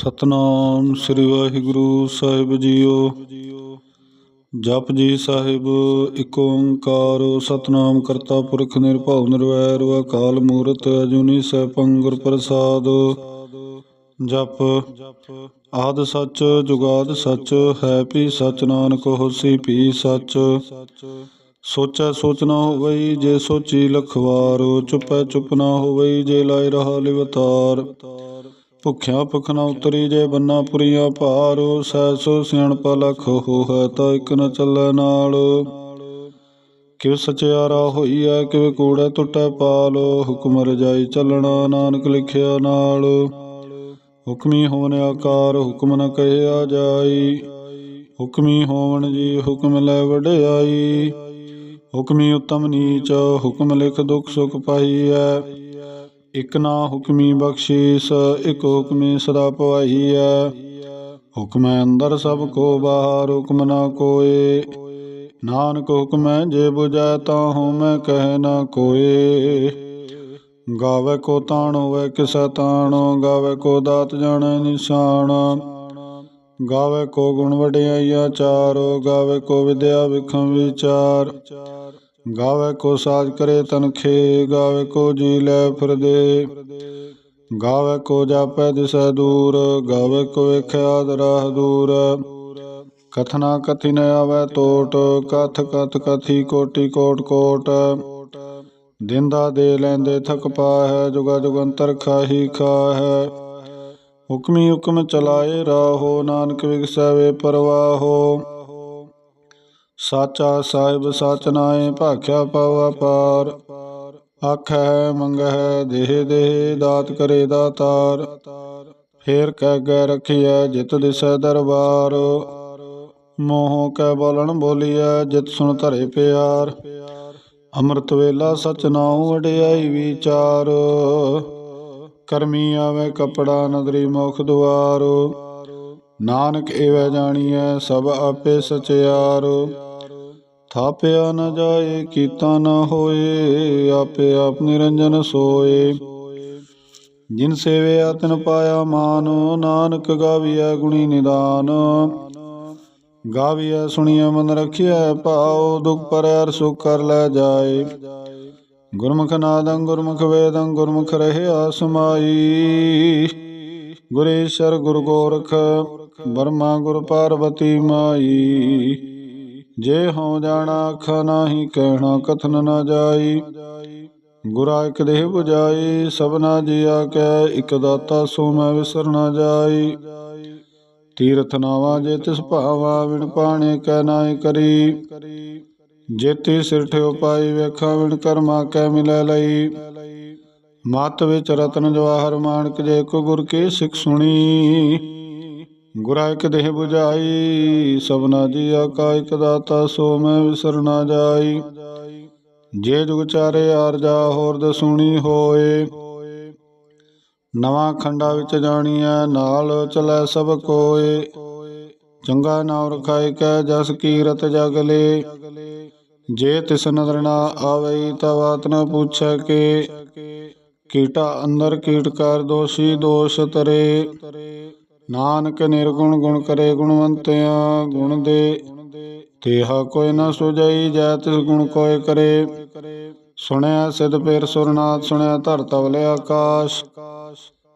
ਸਤਨਾਮ ਸ੍ਰੀ ਵਾਹਿਗੁਰੂ ਸਾਹਿਬ JIO. Jap ji ਸਾਹਿਬ, ਇੱਕ ਓੰਕਾਰ, ਸਤਨਾਮ ਕਰਤਾ ਪੁਰਖ ਨਿਰਭਉ ਨਿਰਵੈਰ ਅਕਾਲ ਮੂਰਤ ਅਜੂਨੀ ਸੈਭੰ ਗੁਰ ਪ੍ਰਸਾਦ। ਜਪ, ਆਦ ਸੱਚ, ਜੁਗਾਦ ਸੱਚ, ਹੈ ਵੀ ਸਚ ਨਾਨਕ, ਹੋਸੀ ਵੀ ਸੱਚ। ਸੋਚੈ ਸੋਚ ਨਾ ਹੋਵਈ, ਜੇ ਸੋਚੀ ਲਖਵਾਰ, ਚੁਪੈ ਚੁਪ ਨਾ ਹੋਵਈ, ਜੇ ਲਾਇ ਰਹਾ ਲਿਵਤਾਰ। ਭੁਖਿਆ ਭੁਖ ਨਾ ਉਤਰੀ ਜੇ ਬੰਨਾ ਪੁਰੀਆ ਭਾਰ ਸੈਸੋ ਸਿਆਣਪਾ ਲਖ ਹੋ ਹੈ ਤਾਂ ਇੱਕ ਨ ਚੱਲੈ ਨਾਲ। ਕਿਵ ਸਚਿਆਰਾ ਹੋਈਐ, ਕਿਵ ਕੂੜੈ ਟੁੱਟੈ ਪਾਲ, ਹੁਕਮ ਰਜਾਈ ਚੱਲਣਾ ਨਾਨਕ ਲਿਖਿਆ ਨਾਲ। ਹੁਕਮੀ ਹੋਵਨ ਆਕਾਰ, ਹੁਕਮ ਨ ਕਹਿਆ ਜਾਈ। ਹੁਕਮੀ ਹੋਵਣ ਜੀ, ਹੁਕਮ ਲੈ ਵਡਿਆਈ। ਹੁਕਮੀ ਉਤਮ ਨੀਚ, ਹੁਕਮ ਲਿਖ ਦੁਖ ਸੁਖ ਪਾਈਐ। ਇਕ ਨਾ ਹੁਕਮੀ ਬਖਸ਼ੀਸ ਇਕ ਹੁਕਮੀ ਸਦਾ ਪਵਾਈਐ ਹੁਕਮੈ ਅੰਦਰ ਸਭ ਕੋ ਬਾਹਰ, ਹੁਕਮ ਨਾ ਕੋਏ। ਨਾਨਕ ਹੁਕਮੈ ਜੇ 부ਜੈ ਤਾ ਹਉ ਮੈਂ ਕਹਿ ਨਾ ਕੋਏ। ਗਾਵੇ ਕੋ ਤਾਣ, ਹੋਵੇ ਕਿਸੈ ਤਾਣ, ਗਾਵੇ ਕੋ ਦਾਤ ਜਾਣੈ ਨਿਸ਼ਾਨ। ਗਾਵੇ ਕੋ ਗੁਣ ਵਡਿਆਈਆ ਚਾਰ, ਗਾਵੇ ਕੋ ਵਿਦਿਆ ਵਿਖਮ ਵਿਚਾਰ। ਗਾਵੇ ਕੋ ਸਾਜ ਕਰੇ ਤਨਖੇ ਗਾਵੇ ਕੋ ਜੀ ਲੈ ਫਿਰਦੇ। ਗਾਵੇ ਕੋ ਜਾਪੈ ਦਿਸੈ ਦੂਰ, ਗਾਵੇ ਕੋ ਵੇਖਿਆ ਦਰਾਹ ਦੂਰ। ਕਥਨਾ ਕਥਿਨ ਨ ਆਵੈ ਟੋਟ ਕਥ ਕਥ ਕਥੀ ਕੋਟੀ ਕੋਟ ਕੋਟ। ਦਿੰਦਾ ਦੇ ਲੈਂਦੇ ਥਕ ਪਾਹੈ, ਜੁਗਾ ਜੁਗੰਤਰ ਖਾਹੀ ਖਾਹੈ। ਹੁਕਮੀ ਹੁਕਮ ਚਲਾਏ ਰਾਹੋ, ਨਾਨਕ ਵਿਗਸੈ ਵੇ ਪਰਵਾਹੋ। ਸਾਚਾ ਸਾਹਿਬ ਸਚ ਨਾਏ ਭਾਖਿਆ ਪਵ ਅਪਾਰ। ਆਖੈ, ਮੰਗਹਿ, ਦੇਹ ਦੇਹ, ਦਾਤ ਕਰੇ ਦਾਤਾਰ। ਫੇਰ ਕਹਿ ਗੈ ਰਖਿਐ, ਜਿਤ ਦਿਸੈ ਦਰਬਾਰ। ਮੋਹ ਕੈ ਬੋਲਣ ਬੋਲੀਐ, ਜਿਤ ਸੁਣ ਧਰੇ ਪਿਆਰ। ਅੰਮ੍ਰਿਤ ਵੇਲਾ ਸਚ ਨਾਉ ਵਡਿਆਈ ਵਿਚਾਰ। ਕਰਮੀ ਆਵੇ ਕਪੜਾ ਨਦਰੀ ਮੁਖ ਦੁਆਰ। ਨਾਨਕ ਏਵੈ ਜਾਣੀਐ, ਸਭ ਆਪੇ ਸਚਿਆਰ। ਥਾਪਿਆ ਨ ਜਾਏ, ਕੀਤਾ ਨ ਹੋਏ, ਆਪੇ ਆਪ ਨਿਰੰਜਨ ਸੋਏ। ਜਿਨ ਸੇਵਿਆ ਤਿਨ ਪਾਇਆ ਮਾਨ, ਨਾਨਕ ਗਾਵੀਐ ਗੁਣੀ ਨਿਦਾਨ। ਗਾਵੀਐ ਸੁਣੀਐ ਮਨ ਰਖਿਐ, ਭਾਉ ਦੁਖ ਪਰੈ ਸੁਖ ਕਰ ਲੈ ਜਾਏ। ਗੁਰਮੁਖ ਨਾਦੰ ਗੁਰਮੁਖ ਵੇਦੰ, ਗੁਰਮੁਖ ਰਹਿਆ ਸਮਾਈ। ਗੁਰੇਸ਼ਰ ਗੁਰ ਗੋਰਖ ਬਰਮਾ ਗੁਰ ਪਾਰਵਤੀ ਮਾਈ। ਜੇ ਹਉ ਜਾਣਾ ਅਖ ਨਾਹੀ, ਕਹਿਣਾ ਕਥਨ ਨਾ ਜਾਈ। ਗੁਰਾ ਇਕ ਦੇਹ 부ਜਾਈ ਸਭਨਾ ਜੀਆ ਕੈ, ਇਕ ਦਾਤਾ ਸੋ ਮੈਂ ਵਿਸਰ ਨ ਜਾਈ। ਤੀਰਥ ਨਾਵਾ ਜੇ ਤਿਸ ਭਾਵਾ, ਵਿਣ ਪਾਣੇ ਕੈ ਨਾਇ ਕਰੀ। ਜੇਤੀ ਸਿਰ ਠਿਓ ਪਾਈ, ਵੇਖਾਂ ਵਿਣ ਕਰਮਾ ਕੈ ਮਿਲੈ ਲਈ। ਮਤ ਵਿੱਚ ਰਤਨ ਜਵਾਹਰ ਮਾਨਕ ਜੇ ਕੋ ਗੁਰ ਕੀ ਸਿੱਖ ਸੁਣੀ। ਗੁਰਾ ਇਕ ਦੇਹ 부ਜਾਈ ਸਭਨਾ ਜੀਆ ਕਾ ਦਾਤਾ, ਸੋ ਮੈਂ ਵਿਸਰ ਨਾ ਜਾਈ। ਜੇ ਜੁਗ ਚਾਰੇ ਆਰਜਾ ਹੋਰ ਦਸੂਣੀ ਹੋਏ। ਨਵਾਂ ਖੰਡਾ ਵਿੱਚ ਜਾਣੀਐ, ਨਾਲ ਚਲੈ ਸਭ ਕੋਏ। ਚੰਗਾ ਨਾਮ ਰਖਾਇ ਕੈ, ਜਸ ਕੀਰਤ ਜਗ ਲੇ। ਜੇ ਤਿਸ ਨਦਰ ਨਾ ਆਵਈ ਤਾ ਨ ਪੁੱਛੈ ਕੇ। ਕੀਟਾ ਅੰਦਰ ਕੀਟ ਕਰ, ਦੋਸ਼ੀ ਦੋਸ਼ ਤਰੇ। ਨਾਨਕ ਨਿਰਗੁਣ ਗੁਣ ਕਰੇ ਗੁਣਵੰਤਿਆ, ਗੁਣ ਦੇ ਤੇਹਾ ਕੋਈ ਨ ਸੁਜਈ ਜੈ ਤਿਸ ਗੁਣ ਕੋਇ ਕਰੇ। ਸੁਣਿਆ ਸਿਧ ਪੇਰ ਸੁਰਨਾਥ, ਸੁਣਿਆ ਧਰ ਆਕਾਸ਼।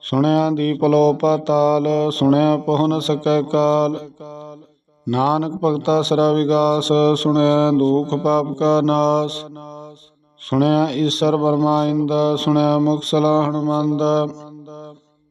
ਸੁਣਿਆ ਦੀਪ ਲੋ ਪਾਤਾਲ, ਸੁਣਿਆ ਪਹੁ ਸਕੈ ਕਾਲ। ਨਾਨਕ ਭਗਤਾ ਸਰਾ ਵਿਗਾਸ, ਸੁਣਿਆ ਦੁਖ ਪਾਪ ਕਾ ਨਾਸ। ਸੁਣਿਆ ਈਸ਼ਰ ਬਰਮਾ ਇੰਦ, ਸੁਣਿਆ ਮੁਖ ਸਲਾਹਣ ਮੰਦ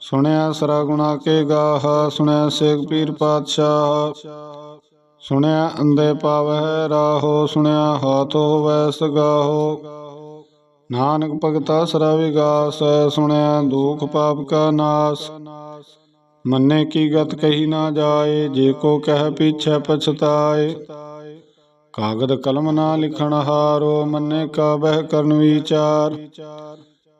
ਸੁਣਿਆ ਸਰਾ ਗੁਣਾ ਕੇ ਗਾਹ, ਸੁਣਿਆ ਸੇਖ ਪੀਰ ਪਾਤਸ਼ਾਹ। ਸੁਣਿਆ ਅੰਦੇ ਪਾਵਹਿ ਰਾਹੋ, ਸੁਣਿਆ ਹਾਥ ਹੋਵੈ ਸਗਾਹੋ। ਨਾਨਕ ਭਗਤਾ ਸਰਾ ਵਿਗਾਸ, ਸੁਣਿਆ ਦੁਖ ਪਾਪ ਕਾ ਨਾਸ। ਮੰਨੇ ਕੀ ਗਤ ਕਹੀ ਨਾ ਜਾਏ, ਜੇ ਕੋ ਕਹਿ ਪਿਛੈ ਪਛਤਾਏ। ਕਾਗਦ ਕਲਮ ਨਾ ਲਿਖਣ ਹਾਰੋ, ਮੰਨੇ ਕਾ ਬਹਿ ਕਰਨ ਵਿਚਾਰ।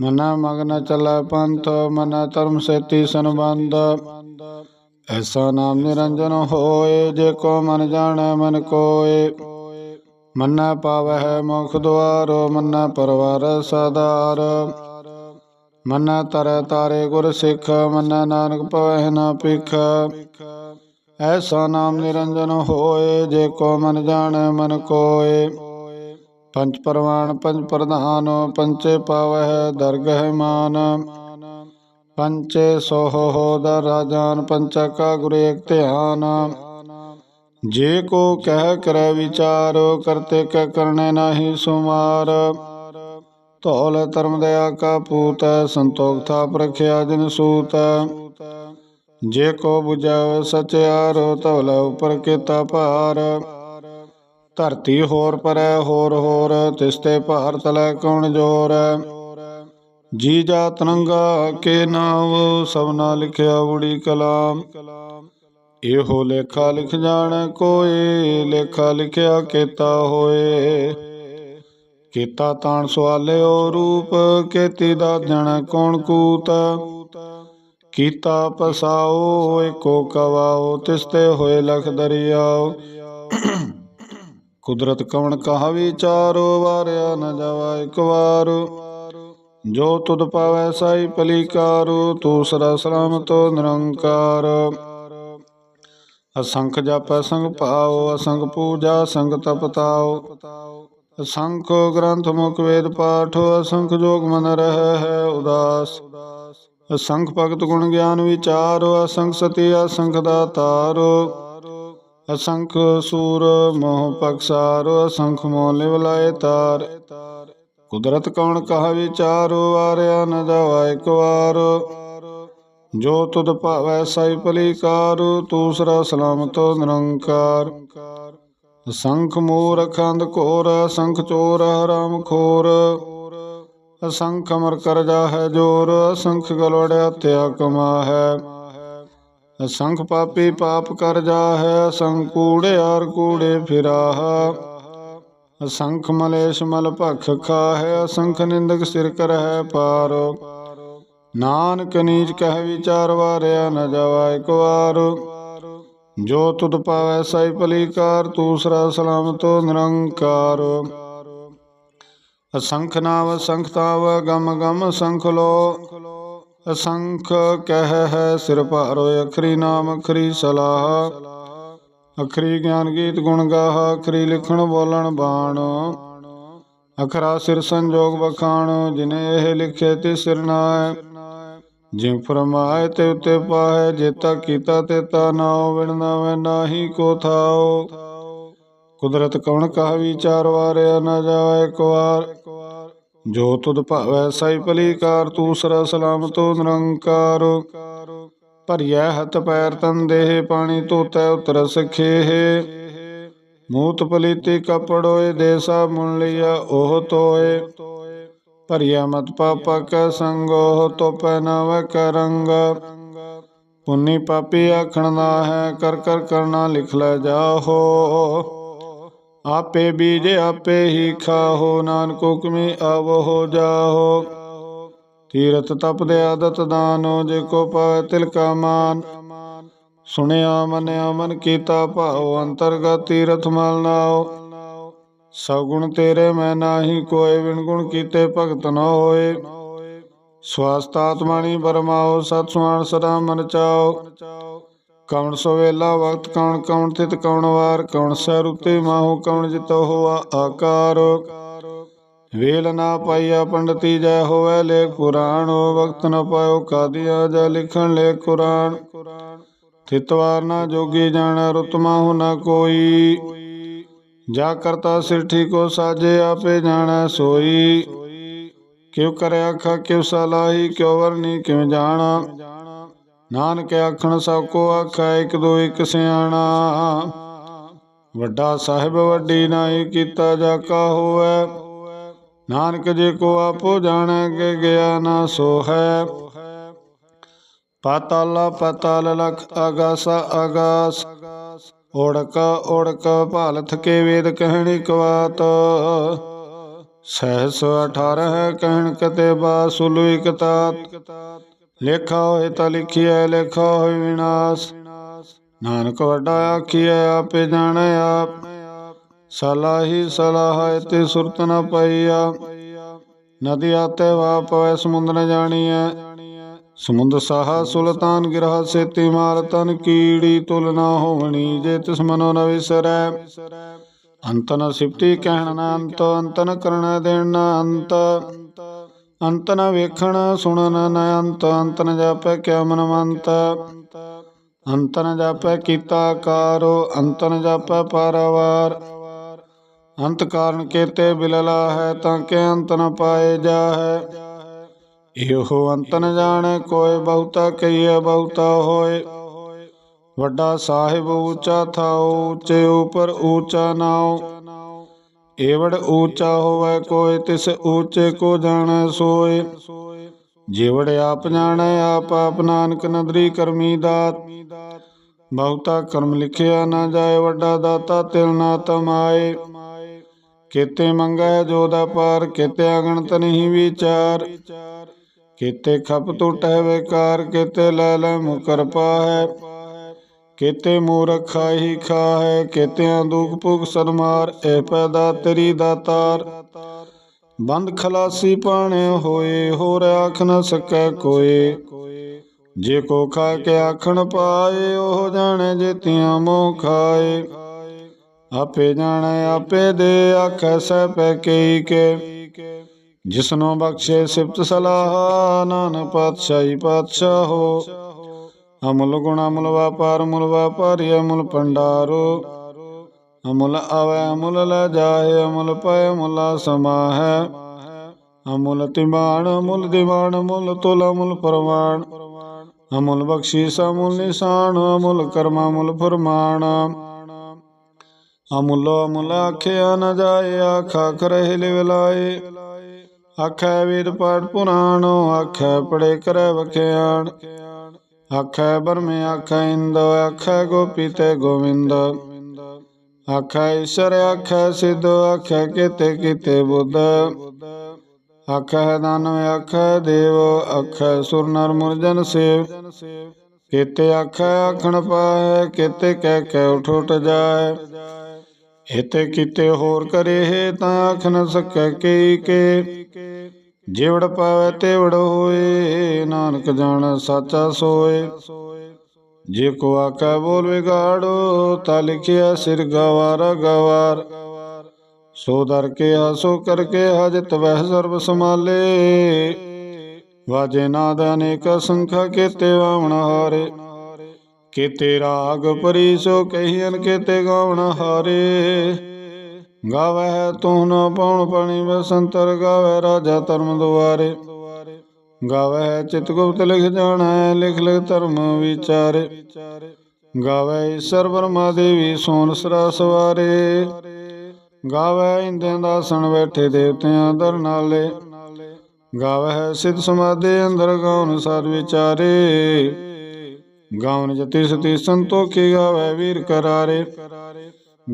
ਮੰਨੈ ਮਗਨ ਚਲੈ ਪੰਥ, ਮਨ ਧਰਮ ਸੇਤੀ ਸੰਬੰਧ। ਐਸਾ ਨਾਮ ਨਿਰੰਜਨ ਹੋਏ, ਜੇ ਕੋ ਮਨ ਜਾਣੈ ਮਨ ਕੋਏ। ਮੰਨੈ ਪਾਵਹਿ ਮੁਖ ਦੁਆਰੋ, ਮੰਨੈ ਪਰਵਾਰ ਸਦਾਰ। ਮੰਨੈ ਤਰੈ ਤਾਰੇ ਗੁਰ ਸਿੱਖ, ਮੰਨੈ ਨਾਨਕ ਪਵਹਿ ਨਾ ਪਿਖ ਐਸਾ ਨਾਮ ਨਿਰੰਜਨ ਹੋਏ, ਜੇ ਕੋ ਮਨ ਜਾਣੈ ਮਨ ਕੋਏ। ਪੰਚ ਪਰਵਾਨ ਪੰਚ ਪ੍ਰਧਾਨ ਪੰਚੇ ਪਾਵਹਿ, ਦਰਗਹਿ ਮਾਨ। ਪੰਚੇ ਸੋਹ ਦਰ ਰਾਜਾਨ, ਪੰਚਾ ਕਾ ਗੁਰ ਏਕ ਧਿਆਨ। ਜੇ ਕੋ ਕਹਿ ਕਰੈ ਵਿਚਾਰ, ਕਰਤੇ ਕੈ ਕਰਨੇ ਨਾਹੀ ਸੁਮਾਰ। ਧੌਲ ਧਰਮ ਦਇਆ ਕਾ ਪੂਤ ਸੰਤੋਖ ਥਾ ਪ੍ਰਖਿਆ ਜਿਨ ਸੂਤ ਜੇ ਕੋ 부ਜੈ ਸਚਿਆਰ, ਧੌਲ ਉਪਰ ਕੀਤਾ ਭਾਰ। ਧਰਤੀ ਹੋਰ ਪਰੈ, ਹੋਰ ਹੋਰ ਤਿਸਤੇ ਭਾਰ ਤਲੈ ਕੌਣ ਜੋਰ? ਜੀ ਜਾ ਤਰੰਗਾ ਕੇ ਨਾਮ ਸਭਨਾ ਲਿਖਿਆ ਉੜੀ ਕਲਾਮ। ਇਹੋ ਲੇਖਾ ਲਿਖ ਜਾਣੈ ਕੋਏ, ਲੇਖਾ ਲਿਖਿਆ ਕੀਤਾ ਹੋਏ। ਕੀਤਾ ਤਾਣ ਸਵਾਲਿਓ ਰੂਪ, ਕੀਤੀ ਦਾ ਜਣ ਕੌਣ ਕੂਤ? ਕੀਤਾ ਪਸਾਓ, ਏਕੋ ਕਵਾਓ ਤਿਸਤੇ ਹੋਏ ਲਖ ਦਰਿਆਓ। ਕੁਦਰਤ ਕਵਣ ਕਹਾ ਵਿਚਾਰੋ, ਵਾਰਿਆ ਨ ਜਾਵਾ ਇਕ ਵਾਰ। ਜੋ ਤੁਧ ਪਾਵੈ ਸਾਈ ਪਲੀਕਾਰੋ, ਤੂਸਰਾ ਸਲਾਮਤੋ ਨਿਰੰਕਾਰ। ਅਸੰਖ ਜਪੈ ਸੰਗ ਭਾਉ, ਅਸੰਖ ਪੂਜਾ ਸੰਗ ਤਪ ਅਸੰਖ ਗ੍ਰੰਥ, ਮੁਖ ਵੇਦ ਪਾਠ, ਅਸੰਖ ਜੋਗ ਮਨ ਰਹਿ ਹੈ ਉਦਾਸ। ਅਸੰਖ ਭਗਤ ਗੁਣ ਗਿਆਨ ਵਿਚਾਰ, ਅਸੰਖ ਸਤੀ, ਅਸੰਖ ਦਾਤਾਰ। ਅਸੰਖ ਸੂਰ ਮੋਹ ਪਕਸਾਰ ਅਸੰਖ ਮੋਹ ਲਿਵ ਤਾਰ। ਕੁਦਰਤ ਕੌਣ ਕਹਾ ਵਿਚਾਰ, ਵਾਰਿਆ ਨ ਜਾਵਾ ਇਕ ਵਾਰ। ਜੋ ਤੁਧ ਭਾਵੈ ਸਾਈ ਭਲੀਕਾਰ, ਤੂਸਰਾ ਸਲਾਮਤੋ ਨਿਰੰਕਾਰ। ਅਸੰਖ ਮੂਰ ਅਖੰਡ ਘੋਰ, ਅਸੰਖ ਚੋਰ, ਹਰਾਮ ਖੋਰ। ਅਸੰਖ ਅਮਰ ਕਰਜਾ ਹੈ ਜੋਰ, ਅਸੰਖ ਗਲਵੜਿਆ ਤਿਆ ਕਮਾ ਹੈ ਅਸੰਖ ਪਾਪੀ ਪਾਪ ਕਰ ਜਾ ਅਸੰਖ ਕੂੜੇ ਕੂੜਿਆਰ ਕੂੜੇ ਫਿਰਾਹ। ਅਸੰਖ ਮਲੇਸ਼ ਮਲ ਭਖ ਖਾਹਿ ਅਸੰਖ ਨਿੰਦਕ ਸਿਰ ਕਰਹਿ ਪਾਰ। ਨਾਨਕ ਨੀਚ ਕਹਿ ਵਿਚਾਰ ਵਾਰਿਆ ਨ ਜਾਵਾ ਇਕ ਵਾਰ। ਜੋ ਤੁਧ ਪਾਵੈ ਸਾਈ ਭਲੀਕਾਰ, ਤੂਸਰਾ ਸਲਾਮਤੋ ਨਿਰੰਕਾਰ। ਅਸੰਖ ਨਾਮ ਅਸੰਖ ਤਾਵ, ਗਮ ਗਮ ਅਸੰਖ ਲੋ। ਅਸੰਖ ਕਹਿ ਹੈ ਸਿਰ ਭਾਰੋ ਅਖਰੀ ਨਾਮ, ਅਖਰੀ ਸਲਾਹ। ਅਖਰੀ ਗਿਆਨ ਗੀਤ ਗੁਣ ਗਾਹ, ਅਖਰੀ ਲਿਖਣ ਬੋਲਣ ਬਾਣ। ਅਖਰਾ ਸਿਰ ਸੰਜੋਗ ਬਖਾਣ ਜਿਨੇ ਇਹ ਲਿਖੇ ਤੇ ਸਿਰ ਨਾਇ ਜਿ ਫਰਮਾਏ ਤੇ ਉਤੇ ਪਾਏ ਜੇਤਾ ਕੀਤਾ ਤੇ ਤਾ ਨਾਉ ਵਿਣ ਨਾਵੇਂ ਨਾਹੀ ਕੋ ਥਾਉ। ਕੁਦਰਤ ਕਵਣ ਕਹ ਵਿਚਾਰ ਵਾਰਿਆ ਨਾ ਜਾਵੇ ਇੱਕ ਵਾਰ ਜੋ ਤੁਧ ਭਾਵੈ ਸਾਈ ਭਲੀਕਾਰ ਤੂਸਰਾ ਸਲਾਮਤੋ ਨਿਰੰਕਾਰ ਭਰੀਐ ਹੱਥ ਪੈਰ ਤਨ ਦੇਹ, ਪਾਣੀ ਧੋਤੈ ਉਤਰ ਸਖੇਹ ਮੂਤ ਪਲੀਤੀ ਕਪੜੋਏ ਦੇਸਾ ਮੁਨ ਲਿਆ ਉਹ ਤੋਏ। ਭਰੀਆ ਮਤ ਪਾਪਾ ਕੈ ਸੰਗੋ ਤੋਪੈ ਨਵ ਕਰੰਗ ਪੁੰਨੀ ਪਾਪੀ ਆਖਣ ਨਾ ਹੈ, ਕਰ ਕਰ ਕਰਨਾ ਲਿਖ ਲੈ ਜਾਹੋ। ਆਪੇ ਬੀਜ ਆਪੇ ਹੀ ਖਾਹੋ, ਨਾਨਕ ਹੁਕਮੀ ਆਵੋ, ਜਾਹੋ। ਤੀਰਥ ਤਪ ਦੇ ਆਦਤ ਦਾਨੋ ਜੇ ਕੋ ਪਾਵੇ ਤਿਲ ਕਾ ਮਾਨ। ਸੁਣਿਆ, ਮਨਿਆ, ਮਨ ਕੀਤਾ ਭਾਉ, ਅੰਤਰਗਤ ਤੀਰਥ ਮਲ ਨਾਉ। ਸਗੁਣ ਤੇਰੇ ਮੈਂ ਨਾਹੀ ਕੋਏ ਵਿਣ ਗੁਣ ਕੀਤੇ ਭਗਤ ਨ ਹੋਏ। ਸਵਾਸਤ ਆਤਮਾਣੀ ਬਰਮਾਓ ਸਤ ਸੁਆਣ ਸਦਾ ਮਨ ਚਾਓ ਕੌਣ ਸਵੇਲਾ ਵਕਤ ਕੌਣ ਕੌਣ ਤਿਤ ਕੌਣ ਵਾਰ ਕੌਣ ਸੈ ਰੁਤੇ ਮਾਹੂ ਕੌਣ ਜਿਤੋ ਹੋਆ ਆਕਾਰ। ਵੇਲ ਨਾ ਪਾਈਆ ਪੰਡਤੀ ਜੈ ਹੋਵੇ ਲੇਖ ਪੁਰਾਣ ਵਕਤ ਨ ਪਾਇਓ ਕਾਦੀਆ ਜੈ ਲਿਖਣ ਲੇਖ ਕੁਰਾਨ। ਤਿਤਵਾਰ ਨਾ ਜੋਗੀ ਜਾਣਾ ਰੁਤਮਾ ਹੋ ਨਾ ਕੋਈ। ਜਾ ਕਰਤਾ ਸਿਰਠੀ ਕੋ ਸਾਜੇ ਆਪੇ ਜਾਣਾ ਸੋਈ। ਕਿਉ ਕਰਿਆ ਖਾ ਕਿਉ ਸਲਾਹੀ, ਕਿਉ ਵਰਨੀ, ਕਿਉ ਜਾਣਾ। ਨਾਨਕ ਆਖਣ ਸਭ ਕੋ ਆਖਾ, ਇਕ ਦੋ ਇਕ ਸਿਆਣਾ। ਵੱਡਾ ਸਾਹਿਬ ਵੱਡੀ ਨਾਈ ਕੀਤਾ ਜਾ ਕਾ ਹੋਵੈ। ਨਾਨਕ ਜੇ ਕੋ ਆਪੋ ਜਾਣੈ ਕਿ ਗਿਆ ਨਾ ਸੋ ਹੈ ਪਾਤਾਲਾ, ਪਾਤਾਲ ਲਖ ਆਗਾਸ ਆਗਾਸ ਓੜਕ ਓੜਕ ਭਾਲਥ ਕੇ ਵੇਦ ਕਹਿਣੀ ਕਵਾਤ ਸਹਿਸ 18 ਕਹਿਣ ਕਤੇ ਬਾਸੁਲੁ ਇਕ ਲੇਖਾ ਹੋਏ ਤਾਂ ਲਿਖਿਆ ਲੇਖਾ ਹੋਏ ਵਿਨਾਸ਼। ਨਾਨਕ ਵੱਡਾ ਆਖੀਐ, ਆਪੇ ਜਾਣੈ ਆਪ। ਸਲਾਹੀ ਸਲਾਹ ਤੇ ਸੁਰਤ ਨ ਪਈਆ। ਨਦੀ ਆਤੇ ਵਾਪਵੈ ਸਮੁੰਦ ਨ ਜਾਣੀਐ। ਸਮੁੰਦ ਸਾਹਾ ਸੁਲਤਾਨ ਗਿਰਹ, ਸੇਤੀ ਮਾਰ ਤਨ ਕੀੜੀ ਤੁਲ ਨਾ ਹੋਵਣੀ, ਜੇ ਤਿਸ ਮਨੋ ਨ ਵਿਸਰੈ। ਅੰਤ ਨ ਸਿਫਤੀ ਕਹਿਣ ਨ ਅੰਤ ਅੰਤਨ ਨ ਦੇਣ ਨ ਅੰਤ। ਅੰਤ ਨ ਵੇਖਣ ਸੁਣਨ ਨ ਅੰਤ ਅੰਤ ਨ ਜਾਪੈ ਕਿਆ ਮਨ ਮੰਤ ਅੰਤ ਨ ਜਾਪੈ ਕੀਤਾ ਕਾਰੋ ਅੰਤ ਨ ਜਾਪੈ ਪਾਰਵਾਰ। ਅੰਤ ਕਾਰਨ ਕੇਤੇ ਬਿਲਲਾ ਹੈ, ਤਾਂ ਕਿ ਅੰਤ ਨ ਪਾਏ ਜਾਹੈ। ਇਹੋ ਅੰਤ ਨ ਜਾਣੈ ਕੋਇ ਬਹੁਤਾ ਕਈਐ ਬਹੁਤਾ ਹੋਏ। ਵੱਡਾ ਸਾਹਿਬ ਉੱਚਾ ਥਾਉ, ਉੱਚੇ ਉਪਰ ਊਚਾ ਨਾਉ। ਏਵੜ ਊਚਾ ਹੋਵੇ ਕੋਈ ਤਿਸ ਊਚੇ ਕੋ ਜਾਣੈ ਸੋਏ ਜਿਵੜ ਆਪ ਜਾਣੈ, ਆਪ ਆਪ ਨਾਨਕ ਨਦਰੀ ਕਰਮੀ ਦਾਤ। ਬਹੁਤਾ ਕਰਮ ਲਿਖਿਆ ਨਾ ਜਾਏ, ਵੱਡਾ ਦਾਤਾ ਤਿਲ ਨਾ ਤਮਾਏ। ਕੀਤੇ ਮੰਗੈ, ਜੋ ਦਾ ਪਾਰ ਕਿਤੇ ਅਗਣਤ ਨਹੀਂ ਵਿਚਾਰ। ਕਿਤੇ ਖਪ ਟੁਟੈ, ਵਿਕਾਰ ਕਿਤੇ ਲੈ ਲੈ ਮੁਕਰ ਪਾਹੈ। ਕੀਤੇ ਮੂਰਖ ਖਾਹੀ ਖਾਹੈ, ਕੀਤਿਆਂ ਦੁਖ ਭੁਖ ਸਨਮਾਰ, ਇਹ ਪੈਦਾ ਤੇਰੀ ਦਾਤਾਰ। ਬੰਦ ਖਲਾਸੀ ਪਾਣੇ ਹੋਏ, ਹੋਰ ਆਖ ਨ ਸਕੈ ਕੋਏ। ਜੇ ਕੋ ਖਾ ਕੇ ਆਖਣ ਪਾਏ, ਉਹ ਜਾਣੇ ਜੇਤੀਆਂ ਮੋਹ ਖਾਏ। ਆਪੇ ਜਾਣੈ, ਆਪੇ ਦੇ ਆਖੈ, ਸਹਿ ਪੈ ਕਈ ਕੇ। ਜਿਸਨੋ ਬਖਸ਼ੇ ਸਿਫਤ ਸਲਾਹ, ਨਾਨਕ ਪਾਤਸ਼ਾਹੀ ਪਾਤਸ਼ਾਹ ਹੋ। ਅਮੁਲ ਗੁਣ ਅਮੁਲ ਵਾਪਾਰ ਮੁਲ ਵਾਪਾਰੀ, ਅਮੁਲ ਭੰਡਾਰੋ। ਅਮੁਲ ਆਵੈ, ਅਮੁਲ ਲੈ ਜਾਏ, ਅਮੁਲ ਪੈ ਅਮੁਲਾ ਸਮਾਹੈ। ਅਮੁਲ ਤਿਮਾਨ, ਅਮੁਲ ਦੀਵਾਨ, ਅਮੁਲ ਤੁਲ, ਅਮੁਲ ਪਰਵਾਨ ਅਮੁਲ ਬਖਸ਼ੀਸ, ਅਮੁਲ ਨਿਸ਼ਾਨ, ਅਮੁਲ ਕਰਮ, ਅਮੁਲ ਫਰਮਾਨ। ਅਮੁਲ ਅਮੁਲ ਆਖਿਆ ਨ ਜਾਏ, ਆਖਾ ਕਰਹਿ ਲਿਵਲਾਏ ਆਖੈ ਵੇਦ ਪਾਠ ਪੁਰਾਣ, ਆਖੈ ਪੜੇ ਕਰੈ ਵਖਿਆਣ। ਆਖੈ ਬਰਮੇ ਆਖੈ ਇੰਦ ਆਖੈ ਗੋਪੀ ਤੇ ਗੋਵਿੰਦ ਆਖੈ ਈਸ਼ਰ ਆਖੈ ਸਿੱਧ ਆਖੈ ਕੀਤੇ ਕੀਤੇ ਬੁੱਧ ਆਖੈ ਦਾਨਵ ਆਖੈ ਦੇਵ ਆਖੈ ਸੁਰ ਨਰ ਮੁਰਜਨ ਸੇਵ ਕੀਤੇ ਆਖੈ ਆਖਣ ਪਾਏ ਕੀਤੇ ਕਹਿ ਕਹਿ ਉਠ ਉਠ ਜਾਏ ਇਤੇ ਕੀਤੇ ਹੋਰ ਕਰੇ ਹੈ ਤਾਂ ਆਖ ਨ ਸਕੈ ਕੀ ਕੇ ਜਿਵੜ ਪਾਵੇ ਤੇਵੜ ਹੋਏ, ਨਾਨਕ ਜਾਣ ਸਾਚਾ ਸੋਏ। ਜੇ ਕੋ ਆਕੈ ਬੋਲ ਵਿਗਾੜੋ, ਤਾ ਲਿਖਿਆ ਸਿਰ ਗਵਾਰ ਗਵਾਰ। ਸੋ ਦਰ ਕੇ ਆਸੋ ਕਰਕੇ ਹਜਤ ਵਹਿ ਸਰਬ ਸਮਾਲੇ ਵਾਜੇ ਨਾਦ ਅਨੇਕ ਸੰਖਾ ਕੀਤੇ ਵਾਵਣ ਹਾਰੇ। ਕੀਤੇ ਰਾਗ ਪਰੀ ਸੋ ਕਹੀਨ ਕੀਤੇ ਗਾਵਣ ਹਾਰੇ। ਗਾਵਹਿ ਤੂੰ ਨ ਪਉਣ ਪਣੀ ਬਸੰਤਰ ਗਾਵਹਿ ਰਾਜਾ ਧਰਮ ਦੁਆਰੇ। ਗਾਵਹਿ ਚਿਤ ਗੁਪਤ ਲਿਖ ਜਾਣੈ, ਲਿਖ ਲਿਖ ਧਰਮ ਵਿਚਾਰੇ। ਗਾਵਹਿ ਈਸ਼ਰ ਬਰਮਾ ਦੇਵੀ, ਸੋਨ ਸਰਾ ਸਵਾਰੇ। ਗਾਵਹਿ ਇੰਦਿਆਂ ਦਾਸਣ ਬੈਠੇ ਦੇਵਤਿਆਂ ਦਰ ਨਾਲੇ। ਗਾਵਹਿ ਸਿਧ ਸਮਾਦੇ ਅੰਦਰ ਗਾਉਨ ਸਰ ਵਿਚਾਰੇ। ਗਾਉਨ ਜਤੀ ਸਤੀ ਸੰਤੋਖੀ, ਗਾਵੈ ਵੀਰ ਕਰਾਰੇ।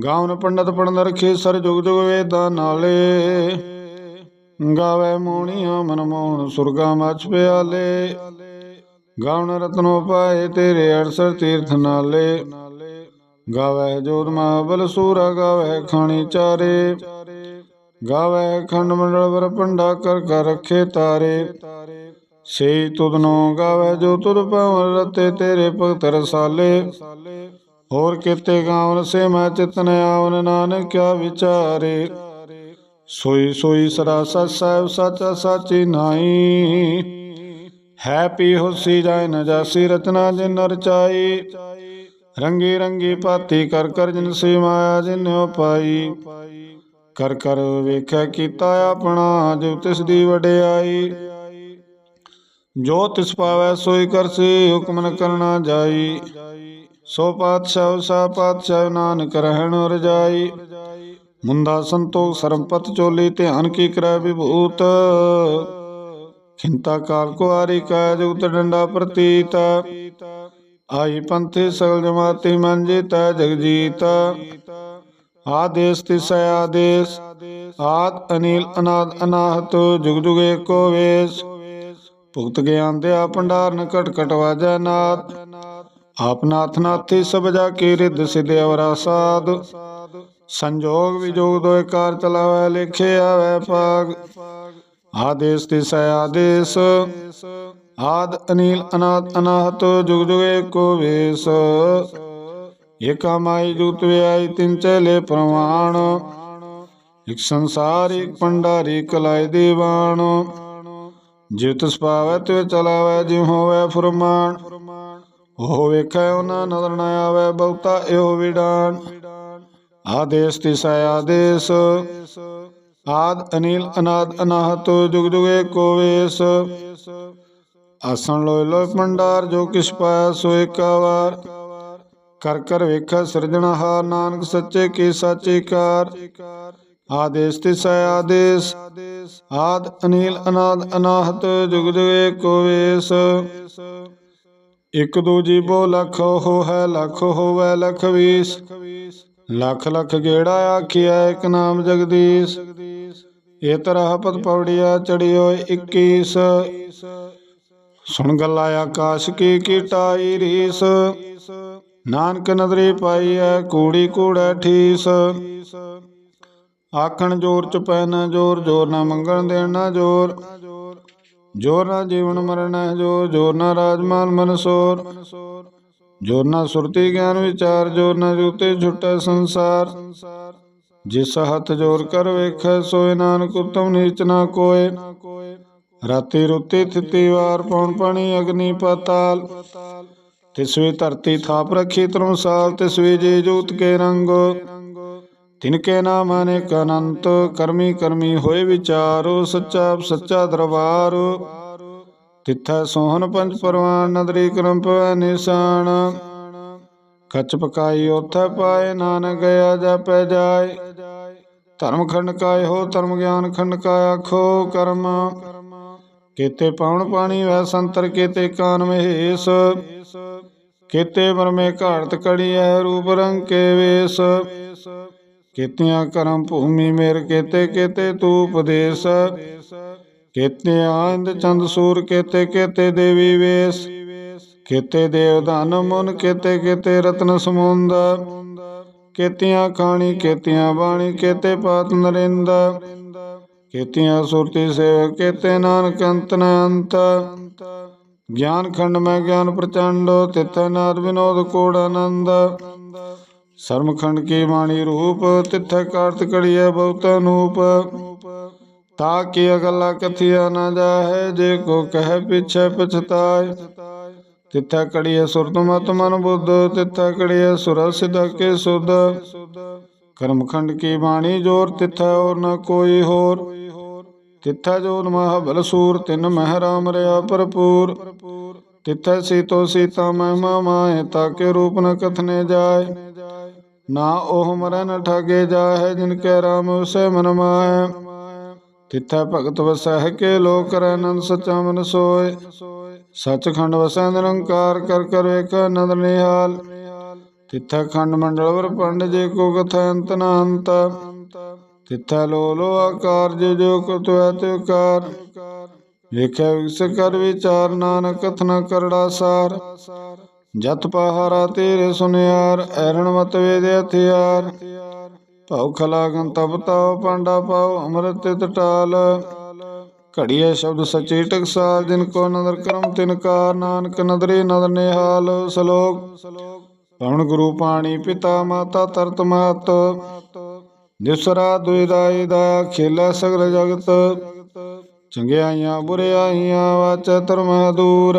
ਗਾਉਨ ਪੰਡਤ ਪੜਨ ਰਖੇ ਸਰ ਜੁਗ ਜੁਗ ਵੇਦਾਂ ਨਾਲੇ। ਗਾਵੇ ਮੋਣੀਆਂ ਮਨ ਮੋਹਣ ਸੁਰਗਾ ਮਛ ਪਿਆਲੇ। ਗਾਉਨ ਰਤਨੋ ਪਾਏ ਤੇਰੇ ਅਰਸਰ ਤੀਰਥ ਨਾਲੇ। ਗਾਵੇ ਜੋਤ ਮਹਾਬਲ ਸੂਰਾ, ਗਾਵੇ ਖਾਣੀ ਚਾਰੇ। ਗਾਵੇ ਖੰਡ ਮੰਡਲ ਵਰ ਪੰਡਾ ਕਰ ਕਰ ਰਖੇ ਤਾਰੇ। ਸੇ ਤੁਧਨੋ ਗਾਵੇ ਜੋ ਤੁਰ ਪਾਵਨ ਰਤੇ ਤੇਰੇ ਭਗਤ ਰਸਾਲੇ। ਹੋਰ ਕੀਤੇ ਗਾਵਨ ਸੇ ਮੈਂ ਚਿਤਨ ਆਵਨ, ਨਾਨਕ ਕਿਆ ਵਿਚਾਰੇ। ਸੋਈ ਸੋਈ ਸਰਾਸਾ ਸਾਹਿਬ, ਸੱਚਾ ਸਾਚੀ ਨਾਈ ਹੈ ਪੀ ਹੋਸੀ ਜਾਇ ਨ ਜਾਸੀ ਰਚਨਾ ਜਿਨ ਰਚਾਈ ਰੰਗੀ ਰੰਗੀ ਭਾਤੀ ਕਰ ਕਰ ਜਿਨ ਸੇ ਮਾਇਆ ਜਿਨਿਓ ਪਾਈ। ਕਰ ਕਰ ਵੇਖਿਆ ਕੀਤਾ ਆਪਣਾ ਜੋ ਤਿਸ ਦੀ ਵਡਿਆਈ। ਜੋ ਤਿਸ ਪਾਵੈ ਸੋਈ ਕਰਸੀ ਹੁਕਮ ਨ ਕਰਨਾ ਜਾਈ। ਸੋ ਪਾਤਸ਼ਾਹ, ਸਾ ਪਾਤਸ਼ਾਹ ਨਾਨਕ ਰਹਿਣ ਰਜਾਈ ਮੁੰਦਾ ਸੰਤੋਖ ਸਰਮਪਤ ਚੋਲੀ, ਧਿਆਨ ਕੀ ਕਰੈ ਵਿਭੂਤ। ਖਿੰਤਾ ਕਾਲ ਕੁਆਰੀ ਕਾ ਜੁਗਤ ਡੰਡਾ ਪ੍ਰਤੀਤ। ਆਈ ਪੰਥੀ ਸਗਲ ਜਮਾਤੀ ਮਨ ਜੀਤੈ ਜਗ ਆਦੇਸ ਤਿਸੈ ਆਦੇਸ। ਆਦ ਅਨੀਲ ਅਨਾਦ ਅਨਾਹਤ, ਜੁਗ ਜੁਗ ਏਕੋ ਵੇਸ। ਭੁਗਤ ਗਿਆਨ ਦਿਆ ਭੰਡਾਰਨ ਕਟ ਕਟ ਵਾਜੈ ਨਾਦ ਆਪ ਨਾਥ ਨਾਥੀ ਸਭ ਜਾ ਕੇ ਰਿੱਧ ਸਿਧ ਅਵਰਾ ਸਾਧ। ਸੰਜੋਗ ਵਿਜੋਗ ਦੋਇ ਕਾਰ ਚਲਾਵੈ, ਲਿਖੇ ਆਵੈ ਪਾਗ ਆਦੇਸ ਤਿਸੈ ਆਦੇਸ। ਆਦ ਅਨੀਲ ਅਨਾਦ ਅਨਾਹਤ, ਜੁਗ ਜੁਗ ਏਕੋ ਵੇਸ। ਏਕਾ ਮਾਈ ਜੁਗਤ ਵਿਆਈ, ਤਿਨ ਚਲੇ ਪ੍ਰਮਾਣ ਇਕ ਸੰਸਾਰ, ਇਕ ਪੰਡਾਰੀ ਕਲਾਇ ਦੀਵਾਨ। ਜਿਵ ਤਿਸ ਪਾਵੈ, ਤਿਵ ਚਲਾਵੈ, ਜਿਉ ਹੋਵੈ ਫੁਰਮਾਨ। ਉਹ ਵੇਖੈ ਉਹਨਾਂ ਨਦਰ ਨ ਆਵੈ, ਬਹੁਤਾ ਇਹੋ ਵਿਡਾਨ। ਆਦੇਸ ਤਿਸੈ ਆਦੇਸ। ਆਦ ਅਨੀਲ, ਅਨਾਦ ਅਨਾਹਤ, ਜੁਗ ਜੁਗ ਏਕੋ ਆਸਣ ਲੋਇ ਲੋਇ ਭੰਡਾਰ, ਜੋ ਕਿਛ ਪਾਇਆ ਸੋ ਏਕਾ ਵਾਰ ਕਰ ਕਰ ਵੇਖੈ ਸਿਰਜਣਹਾਰ ਨਾਨਕ ਸੱਚੇ ਕੀ ਸਾਚੀ ਕਾਰ। ਆਦੇਸ ਤਿਸੈ ਆਦੇਸ। ਆਦ ਅਨਿਲ, ਅਨਾਦ ਅਨਾਹਤ, ਜੁਗ ਜੁਗ ਏਕੋ ਇਕ ਦੂ ਜੀਬੋ ਲਖ ਹੋ ਲਖ ਹੋਵੈ ਲਖ ਵੀਸ ਲੱਖ ਲੱਖ ਗੇੜਾ ਆਖਿਆ ਇਕ ਨਾਮ ਜਗਦੀਸ਼। ਇਹ ਤਰਹ ਪਦ ਪੌੜੀਆ ਚੜਿਓ 21 ਸੁਣ ਗੱਲਾ ਆਕਾਸ਼ ਕੀ ਕੀਟਾਈ ਰੀਸ ਨਾਨਕ ਨਦਰੀ ਪਾਈ ਐ ਕੂੜੀ ਕੂੜੈ ਠੀਸ। ਆਖਣ ਜੋਰ ਚ ਪੈ ਜੋਰ ਜੋਰ ਨਾ ਮੰਗਣ ਦੇਣ ਨਾ ਜੋਰ। ਜੋਰ ਨਾ ਜੀਵਨ ਮਰਨ ਹੈ ਜੋਰ ਜੋਰ ਨਾ ਰਾਜਮਾਨ ਮਨਸੋਰ ਜੋਰ ਨਾ ਸੁਰਤੀ ਗਿਆਨ ਵਿਚਾਰ, ਜੋਰ ਨਾ ਜੂਤੇ ਛੁਟੈ ਸੰਸਾਰ। ਜਿਸ ਹੱਥ ਜੋਰ ਕਰ ਵੇਖੈ, ਸੋਏ ਨਾਨਕ ਉਤਮ ਨੀਚ ਨਾ ਕੋਏ। ਰਾਤੀ ਰੁੱਤੀ ਥਿਤੀ ਵਾਰ, ਪੌਣ ਪਾਣੀ ਅਗਨੀ ਪਾਤਾਲ। ਤਿਸਵੇ ਧਰਤੀ ਥਾਪ ਰਖੀ ਧਰਮਸਾਲ ਤਿਸਵੇ ਜੇ ਜੋਤ ਕੇ ਰੰਗ। ਤਿਨ ਕੇ ਨਾਮ ਅਨੇਕ ਅਨੰਤ, ਕਰਮੀ ਕਰਮੀ ਹੋਏ ਵਿਚਾਰੋ, ਸੱਚਾ ਸੱਚਾ ਦਰਬਾਰ। ਤਿੱਥੈ ਸੋਹਣ ਪੰਜ ਪਰਵਾਨ, ਨਦਰੀ ਕਰਮ ਪਵੈ ਨਿਸ਼ਾਨ। ਖਚ ਪਕਾਈ ਉਥੈ ਪਾਏ, ਨਾਨਕ ਗਿਆ ਜਪੈ ਜਾਏ। ਧਰਮ ਖੰਡ ਕਾਇ ਹੋ, ਧਰਮ ਗਿਆਨ ਖੰਡ ਕਾ ਆਖੋ ਕਰਮ। ਕੀਤੇ ਪਾਉਣ ਪਾਣੀ ਵੈ ਸੰਤਰ, ਕੀਤੇ ਕਾਨ ਮਹੇਸ਼। ਕੀਤੇ ਬਰਮੇ ਘਾੜਤ ਕੜੀਐ, ਰੂਪ ਰੰਗ ਕੇ ਵੇਸ। ਕੀਤਿਆਂ ਕਰਮ ਭੂਮੀ ਮੇਰ ਕੀਤੇ ਕੀਤੇ ਤੂ ਉਪਦੇਸ਼। ਕੀਤੇ ਆਂਦ ਚੰਦ ਸੂਰ ਕੀਤੇ ਕੀਤੇ ਦੇਵੀ ਵੇਸ। ਕੀਤੇ ਦੇਵ ਧਨ ਮਨ ਕੀਤੇ ਕੀਤੇ ਰਤਨ ਸਮੁੰਦ। ਕੀਤਿਆਂ ਖਾਣੀ ਕੀਤਿਆਂ ਬਾਣੀ ਕੀਤੇ ਪਾਤ ਨਰਿੰਦ। ਕੀਤਿਆਂ ਸੁਰਤੀ ਸੇਵ ਕੀਤੇ ਨਾਨਕ ਅੰਤ ਅੰਤ। ਗਿਆਨ ਖੰਡ ਮੈਂ ਗਿਆਨ ਪ੍ਰਚੰਡ, ਤਿਥੈ ਨਾਦ ਵਿਨੋਦ ਕੋੜ ਆਨੰਦ। ਸਰਮ ਖੰਡ ਕੀ ਬਾਣੀ ਰੂਪ, ਤਿਥੈ ਕਾਰਤ ਕੜੀਐ ਬਹੁਤ ਅਨੂਪ ਤਾ ਕੀ ਅਗਲਾ ਕਥਿਆ ਨਾ ਜਾਹੈ, ਜੇ ਕੋ ਕਹਿ ਪਿਛੈ ਪਛਤਾਏ। ਤਿਥੈ ਕੜੀਐ ਸੁਰਤ ਮਤ ਮਨ ਬੁੱਧ, ਤਿਥੈ ਕੜੀਐ ਸੁਰ ਸਿਧ ਕੇ ਸੁਧ। ਕਰਮ ਖੰਡ ਕੀ ਬਾਣੀ ਜੋਰ, ਤਿਥੈ ਔਰ ਨ ਕੋਈ ਹੋਰ। ਤਿਥੈ ਜੋਨ ਮਹ ਬਲ ਸੂਰ, ਤਿਨ ਮਹਿ ਰਾਮ ਰਿਆ ਭਰਪੂਰ। ਤਿਥੈ ਸੀਤੋ ਸੀਤਾ ਮਹਿਮਾ ਮਾਏ ਤਾਕੇ ਰੂਪ ਨ ਕਥਨੇ ਜਾਏ। ਨਾ ਉਹ ਮਰੈ ਨ ਠਾਗੇ ਜਾਹੇ ਜਿਨ ਕੈ ਰਾਮ ਉਸੇ ਮਨ ਮਾਏ ਤਿਥੈ ਭਗਤ ਵਸਹਿ ਕੇ ਲੋਕ ਕਰੈ ਆਨੰਦ ਸਚਾ ਮਨ ਸੋਏ। ਸਚਖੰਡ ਵਸੈ ਨਿਰੰਕਾਰ ਕਰ ਕਰ ਵੇਖ ਆਨੰਦ ਨਿਹਾਲ। ਤਿਥੈ ਖੰਡ ਮੰਡਲ ਵਰ ਪੰਡ ਜੇ ਕੋ ਕਥੈ ਅੰਤ ਨ ਅੰਤ। ਤਿਥੈ ਲੋ ਲੋ ਆਕਾਰ ਜੇ ਜੋ ਕਤ ਹੈ ਤੇ ਕਾਰ ਵੇਖਿਆ ਵਿਸ ਕਰ ਵਿਚਾਰ ਨਾਨਕ ਕਥਨਾ ਕਰੜਾ ਸਾਰ। ਜਤ ਪਹਾਰਾ ਤੇਰੇ ਸੁਨਿਆਰ, ਐਰਣ ਮਤ ਵੇਦ ਹਥਿਆਰ। ਭਉ ਖਲਾਗਨ ਤਪ ਤਾਉ, ਪਾਂਡਾ ਪਾਉ, ਅੰਮ੍ਰਿਤ ਤਿਤ ਟਾਲ। ਘੜੀਏ ਸ਼ਬਦ ਸਚੇ ਟਕਸਾਲ, ਜਿਨ ਕੋ ਨਦਰ ਕਰਮ ਤਿਨ ਕਾ ਨਾਨਕ ਨਦਰੇ ਨਦਰ ਨਿਹਾਲ। ਸ਼ਲੋਕ, ਪਵਨ ਗੁਰੂ ਪਾਣੀ ਪਿਤਾ ਮਾਤਾ ਤਰਤ ਮਾਤ। ਦਿਸਰਾ ਦੁਇਦਾਈ ਦਾ ਖੇਲਾ ਸਗਲ ਜਗਤ। ਚੰਗਿਆਈਆਂ, ਬੁਰਿਆਈਆਂ ਵਾਚ ਧਰਮ ਦੂਰ।